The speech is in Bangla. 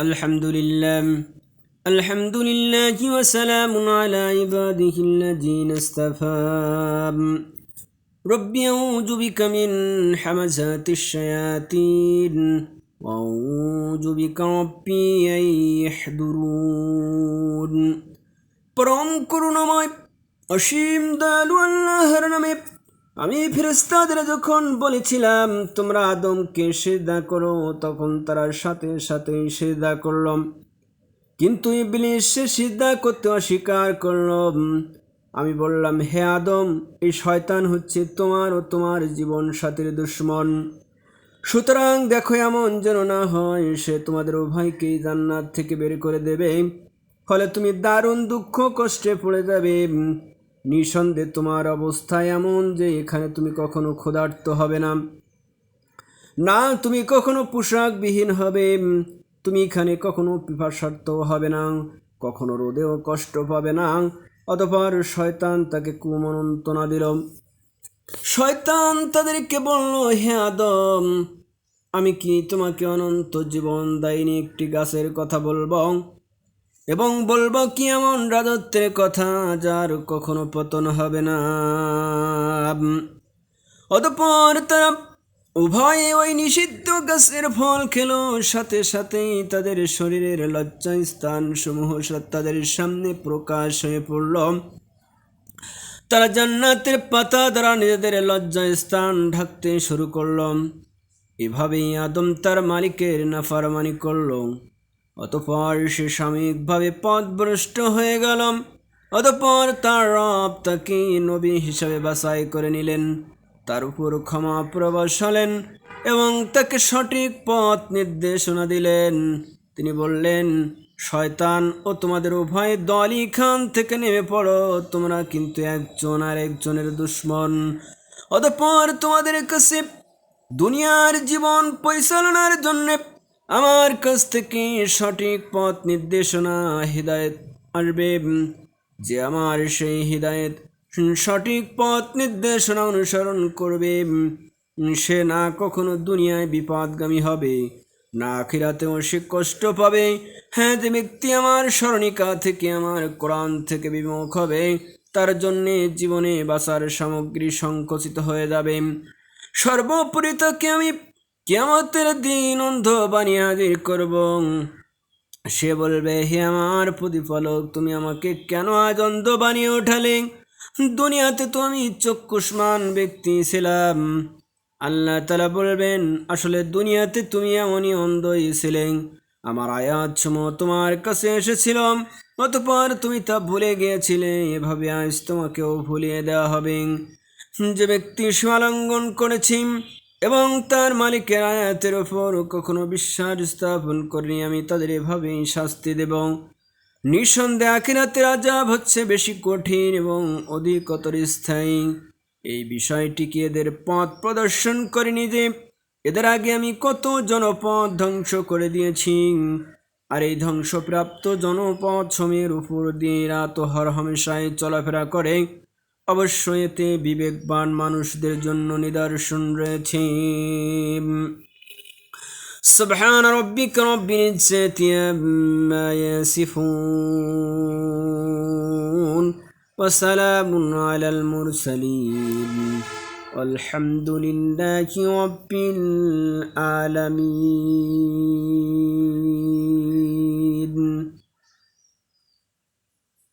الحمد لله الحمد لله وسلام على عباده الذين اصطفى ربي أعوذ بك من حمزات الشياطين وأعوذ بك ربي أن يحضرون পরম করুণাময় অসীম দয়ালু আল্লাহর নামে আমি ফেরেস্তাদের যখন বলেছিলাম, তোমরা আদমকে সেদা করো, তখন তারা সাথে সাথে সেদা করলাম কিন্তু ইবলিস সে সিদ্ধা করতে অস্বীকার করলাম আমি বললাম, হে আদম, এই শয়তান হচ্ছে তোমার ও তোমার জীবন সাথীর দুশ্মন। সুতরাং দেখো এমন যেন না হয়, সে তোমাদের উভয়কেই জান্নাত থেকে বের করে দেবে। ফলে তুমি দারুণ দুঃখ কষ্টে পড়ে যাবে। নিঃসন্দেহে তোমার অবস্থা এমন যে এখানে তুমি কখনো ক্ষুধার্ত হবে না। না, তুমি কখনো পোশাকবিহীন হবে। তুমি এখানে কখনো পিপাসার্থ হবে না, কখনো রোদেও কষ্ট পাবে না। অতপর শয়তান তাকে কুমন্ত্রণা দিল। শয়তান তাদেরকে বলল, হে আদম, আমি কি তোমাকে অনন্ত জীবন দায়নি একটি গাছের কথা বলব? এবং বলব কি এমন রাজত্বের কথা যার কখনো পতন হবে না। অতপর তারা উভয়ে ওই নিষিদ্ধ গাছের ফল খেলো, সাথে সাথেই তাদের শরীরের লজ্জা স্থান সমূহ তাদের সামনে প্রকাশ হয়ে পড়ল। তারা জান্নাতের পাতা দ্বারা নিজেদের লজ্জা স্থান ঢাকতে শুরু করল। এভাবেই আদম তার মালিকের নাফারমানি করল। অতপর সে সাময়িকভাবে পথভ্রষ্ট হয়ে গেলাম। অতপর তার রব তাকে নবী হিসাবে বাছাই করে নিলেন, তার উপর ক্ষমা প্রবাস হলেন এবং তাকে সঠিক পথ নির্দেশনা দিলেন। তিনি বললেন, শয়তান ও তোমাদের উভয় দলই খান থেকে নেমে পড়ো, তোমরা কিন্তু একজন আর একজনের দুশ্মন। অতপর তোমাদের কাছে দুনিয়ার জীবন পরিচালনার জন্য আমার কাছ থেকে সঠিক পথ নির্দেশনা, হৃদায়ত আসবে। যে আমার সেই হৃদায়ত সঠিক পথ নির্দেশনা অনুসরণ করবে, সে না কখনো দুনিয়ায় বিপদগামী হবে, না আখিরাতেও সে কষ্ট পাবে। হ্যাঁ যে ব্যক্তি আমার স্মরণিকা থেকে, আমার কোরআন থেকে বিমুখ হবে, তার জন্যে জীবনে বাসার সামগ্রী সংকুচিত হয়ে যাবে। সর্বোপরি তাকে আমি কেমতের দিন অন্ধ বানিয়ে হাজির করব। সে বলবে, হে আমার প্রতিফলক তুমি আমাকে কেন আজ অন্ধ বানিয়ে ওঠালে দুনিয়াতে তো আমি চক্ষুষ্মান ব্যক্তি ছিলাম। আল্লাহ তালা বলবেন, আসলে দুনিয়াতে তুমি এমনই অন্ধই ছিলে। আমার আয়াত সমূহ তোমার কাছে এসেছিলাম অতপর তুমি তা ভুলে গিয়েছিলে। এভাবে আজ তোমাকেও ভুলিয়ে দেওয়া হবে। যে ব্যক্তি সীমালঙ্ঘন করেছি এবং তার মালিকের আয়াতের ওপর কখনো বিশ্বাস স্থাপন করিনি আমি, তাদের এভাবেই শাস্তি দেব। নিঃসন্দেহে আখিরাতের আজাব হচ্ছে বেশি কঠিন এবং অধিকতর স্থায়ী। এই বিষয়টিকে এদের পথ প্রদর্শন করিনি যে, এদের আগে আমি কত জনপথ ধ্বংস করে দিয়েছি। আর এই ধ্বংসপ্রাপ্ত জনপথ সময়ের উপর দিয়ে রাত হর হামেশায় চলাফেরা করে। অবশ্যই এতে বিবেকবান মানুষদের জন্য নিদর্শন রয়েছে سبحان ربك رب العزة عما يصفون وسلام على المرسلين والحمد لله رب العالمين